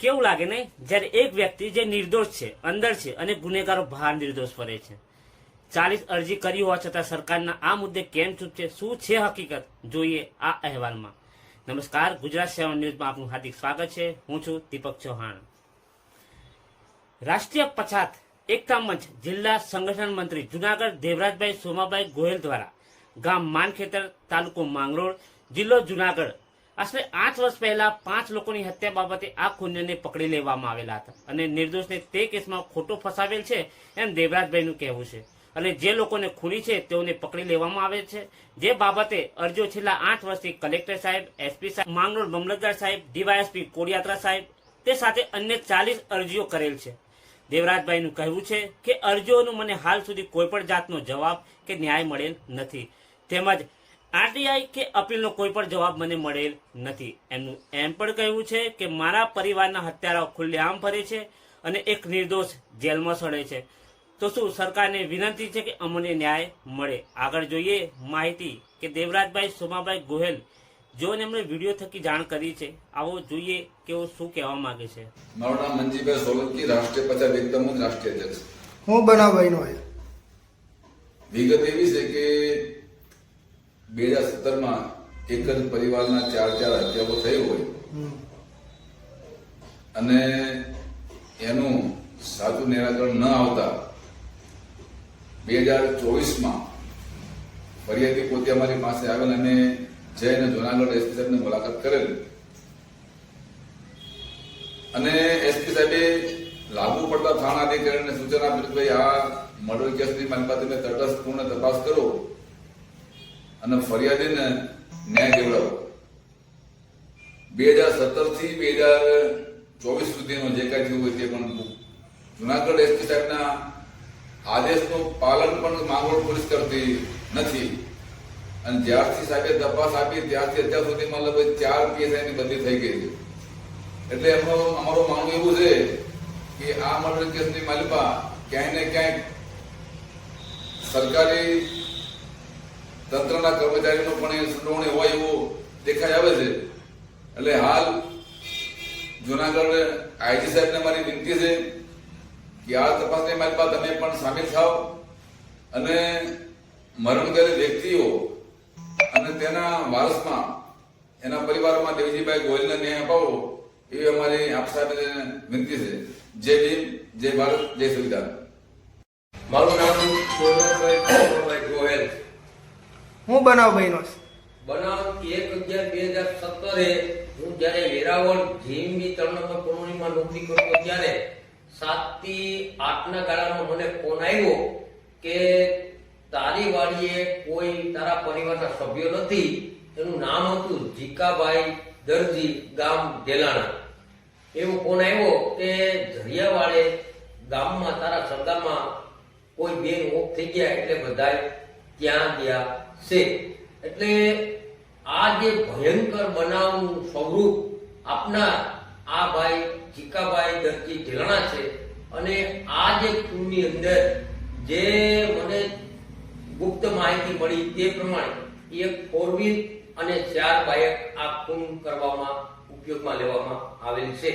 કેવું લાગે નહીં? જ્યારે એક વ્યક્તિ જે નિર્દોષ છે, અંદર છે અને ગુનેગારો બહાર નિર્દોષ ફરે છે. ચાલીસ અરજી કરી હોવા છતાં સરકારના આ મુદ્દે કેમ ચૂપ છે? શું છે હકીકત? જોઈએ આ અહેવાલમાં. નમસ્કાર, ગુજરાત સેવન ન્યૂઝમાં આપનું હાર્દિક સ્વાગત છે. હું છું દીપક ચૌહાણ. રાષ્ટ્રીય પછાત એકતા મંચ જિલ્લા સંગઠન મંત્રી જુનાગઢ દેવરાજભાઈ સોમાભાઈ ગોયલ દ્વારા ગામ માનખેતર તાલુકો માંગરોળ જિલ્લો જુનાગઢ આશરે આઠ વર્ષ પહેલા પાંચ લોકોની હત્યા બાબતે આ ખૂન્યને પકડી લેવામાં આવેલા હતા અને નિર્દોષને તે કેસમાં ખોટો ફસાવેલ છે એમ દેવરાજભાઈનું કહેવું છે. અને જે લોકોને ખૂની છે તેઓને પકડી લેવામાં આવે છે. જે બાબતે અરજીઓ છેલ્લા આઠ વર્ષથી કલેક્ટર સાહેબ, એસપી સાહેબ, માંગરોળ મામલતદાર સાહેબ, ડીવાયએસપી, કોડિયાત્રા સાહેબ, તે સાથે અન્ય ચાલીસ અરજીઓ કરેલ છે. દેવરાજભાઈનું કહેવું છે કે અરજીઓનું મને હાલ સુધી કોઈ પણ જાતનો જવાબ કે ન્યાય મળેલ નથી. તેમજ આરટીઆઈ કે અપીલનો કોઈ પણ જવાબ મને મળેલ નથી. એમનું એમ પણ કહેવું છે કે મારા પરિવારના હત્યારાઓ ખુલ્લેઆમ ફરે છે અને એક નિર્દોષ જેલમાં સડે છે. તો શું સરકારને વિનંતી છે કે અમને ન્યાય મળે? આગળ જોઈએ માહિતી કે દેવરાજભાઈ સોમાભાઈ ગોહેલ જોને એમણે વીડિયો થકી જાણ કરી છે. આવો જોઈએ કે શું કહેવા માંગે છે. મારું નામ મંજીભાઈ સોલંકી રાષ્ટ્રીય પચાસ એકદમ જ રાષ્ટ્રીય અધ્યક્ષ. હું હોય વિગત એવી છે કે બે હજાર સત્તરમાં એક જ પરિવારના ચાર ચાર હત્યાઓ થઈ હોય. અને એનું સાચું નિરાકરણ ન આવતા બે હજાર ચોવીસમાં ફરિયાદી પોતે અમારી પાસે આવેલ અને જઈને જુનાગઢ એસપી સાહેબને મુલાકાત કરેલ. અને એસપી સાહેબે લાગુ પડતા થાણા અધિકારીને સૂચન આપ્યું કે ભાઈ આ મર્ડર કેસની મારી પાસે તટસ્થપૂર્ણ તપાસ કરો. અને ફરિયાદીને ન્યાય દેવડાવો. બે હજાર સત્તરથી બે હજાર ચોવીસ સુધીનો જે કાંઈ થયું હોય તે પણ જુનાગઢ એસપી સાહેબના આદેશનું પાલન પણ માંગરોળ પોલીસ કરતી નથી. અને જ્યારથી સાહેબે તપાસ આપી, ત્યારથી અત્યાર સુધીમાં લગભગ ચાર પીએસઆઈની બદલી થઈ ગઈ છે. એટલે એમનો અમારું માનવું એવું છે કે આ મર્ડર કેસની માલિકા ક્યાંય ને ક્યાંક સરકારી તંત્રના કર્મચારીનો પણ એ સંડોવણી હોય એવું દેખાઈ આવે છે. એટલે હાલ જુનાગઢ આઈજી સાહેબને મારી વિનંતી છે કે આ તપાસની માલિકા તમે પણ સામેલ થાવ અને મરણ ગયેલી વ્યક્તિઓ અને તેના વારસમાં એના પરિવારમાં દેવજીભાઈ ગોયલને ન્યાય અપાવો એવી અમારી આપ સાહેબને વિનંતી છે. જય ભીમ, જય ભારત, જય સંવિધાન. મારું નામ સોનલભાઈ બનાવ બન્યો હું બનાવ એક અગિયાર બે હજાર સત્તરે હું જ્યારે વેરાવળ જીમની તરણ નંબર કોલોનીમાં નોકરી કરતો ત્યારે સાતથી આઠના ગાળામાં મને ફોન આવ્યો કે તારી વાડીએ કોઈ તારા પરિવારના સભ્યો નથી. એનું નામ હતું જીકાભાઈ દરજી ગામ ઢેલાણા એવો ફોન આવ્યો કે ઝરિયાવાડે ગામમાં તારા સરદારમાં કોઈ બેન ઓફ થઈ ગયા એટલે બધા ત્યાં ગયા. છે. એટલે આ જે ભયંકર બનાવનું સ્વરૂપ આપનાર આ ભાઈ ચીકાભાઈ દરજી ઢેલણા છે અને આ જે ખૂનની અંદર જે મને ગુપ્ત માહિતી મળી તે પ્રમાણે એક ફોર અને ચાર બાઇક આ ખૂન કરવામાં ઉપયોગમાં લેવામાં આવેલ છે.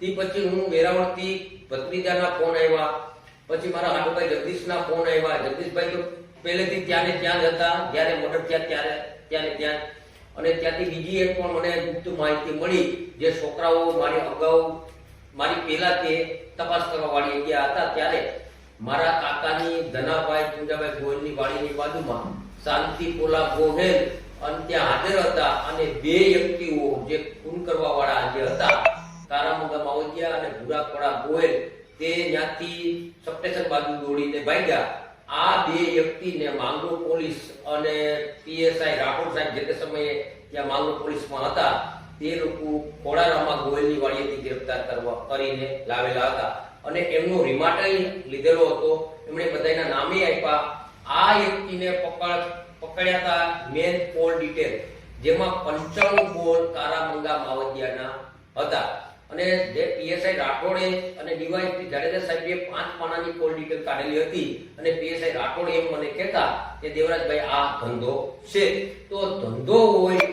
તે પછી હું વેરાવળથી ભત્રીજાના ફોન આવ્યા, પછી મારા હાટુભાઈ જગદીશના ફોન આવ્યા. જગદીશભાઈ તો પહેલેથી ત્યાં ને ત્યાં જ હતા, જ્યારે મોટર થયા ત્યારે ત્યાં ને ત્યાં. અને ત્યાંથી બીજી એક પણ મને ગુપ્ત માહિતી મળી, જે છોકરાઓ મારી અગાઉ, મારી પહેલા તે તપાસ કરવા વાળી ગયા હતા, ત્યારે મારા કાકાની, ધનાભાઈ ચુંજાભાઈ ગોયલની વાડીની બાજુમાં શાંતિ પોલા ગોહેલ અને ત્યાં હાજર હતા અને બે વ્યક્તિઓ જે ખૂન કરવા વાળા જે હતા તારામુગા માવડિયા અને ભૂરાકોડા ગોહેલ, તે ત્યાંથી સપ્ટેશન બાજુ દોડીને ભાગ્યા. આ બે વ્યક્તિને માંગરોળ પોલીસ અને પીએસઆઈ રાઠોડ સાહેબ જે તે સમયે ત્યાં માંગરોળ પોલીસમાં હતા, તે લોકો ખોડારામાં ગોયલની વાડીએથી ગિરફ્તાર કરવા કરીને લાવેલા હતા. અને એમનો રિમાન્ડ લીધેલો હતો. એમણે બધાના નામે આપ્યા. આ વ્યક્તિને પકડ, પકડ્યા હતા મેન પોલ ડિટેલ, જેમાં પંચાણું બોલ તારામંગા માવદિયાના હતા. અને જે પીએસઆઈ રાઠોડે અને ડીવાયએસપી જાડેજા સાહેબે પાંચ પાનાની કોલ ડિટેલ કાઢેલી હતી અને પીએસઆઈ રાઠોડ એમ મને કહેતા કે દેવરાજભાઈ, આ ધંધો છે. તો ધંધો હોય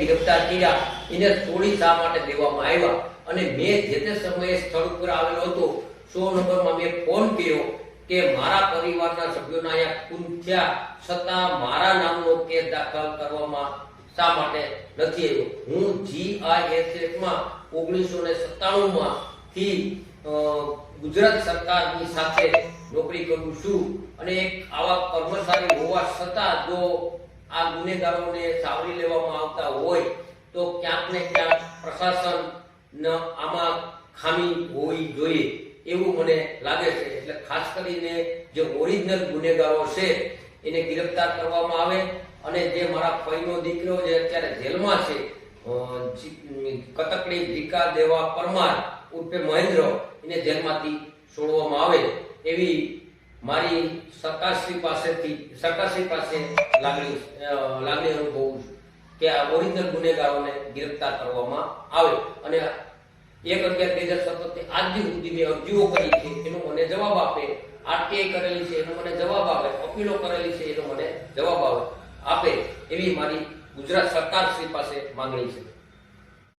ગિરફતાર કર્યા. એને છોડી શા માટે દેવામાં આવ્યા? અને મેં જે તે સમયે સ્થળ ઉપર આવેલો હતો, સો નંબરમાં મેં ફોન કર્યો કે મારા પરિવારના સભ્યોના અહીંયા ખૂન થયા. છતાં મારા નામનો કેસ દાખલ કરવામાં શા માટે નથી આવ્યો? હું જીઆઈએસએફમાં ઓગણીસો ને સત્તાણું થી ગુજરાત સરકારની સાથે નોકરી કરું છું અને એક આવા કર્મચારી હોવા છતાં જો આ ગુનેગારોને સાવરી લેવામાં આવતા હોય, તો ક્યાંક ને ક્યાંક પ્રશાસન આમાં ખામી હોવી જોઈએ એવું મને લાગે છે. એટલે ખાસ કરીને જે ઓરિજિનલ ગુનેગારો છે, એને ગિરફતાર કરવામાં આવે અને જે મારા ફઈનો દીકરો જે અત્યારે જેલમાં છે કતકડી જીકા દેવા, પરમાર ઉર્ફે મહેન્દ્ર એને જેલમાંથી છોડવામાં આવે એવી મારી સરકારશ્રી પાસેથી, સરકારશ્રી પાસે લાગણી લાગણી અનુભવું છું કે આ ઓરિજિનલ ગુનેગારોને ગિરફ્તાર કરવામાં આવે. અને એક અગિયાર, બે હજાર સત્તર આજ દી સુધી મેં અરજીઓ કરી છે, એનો મને જવાબ આપે, આરટીઆઈ કરેલી છે, એનો મને જવાબ આપે, અપીલો કરેલી છે, એનો મને જવાબ આવે આપે એવી મારી ગુજરાત સરકાર શ્રી પાસે માંગણી છે.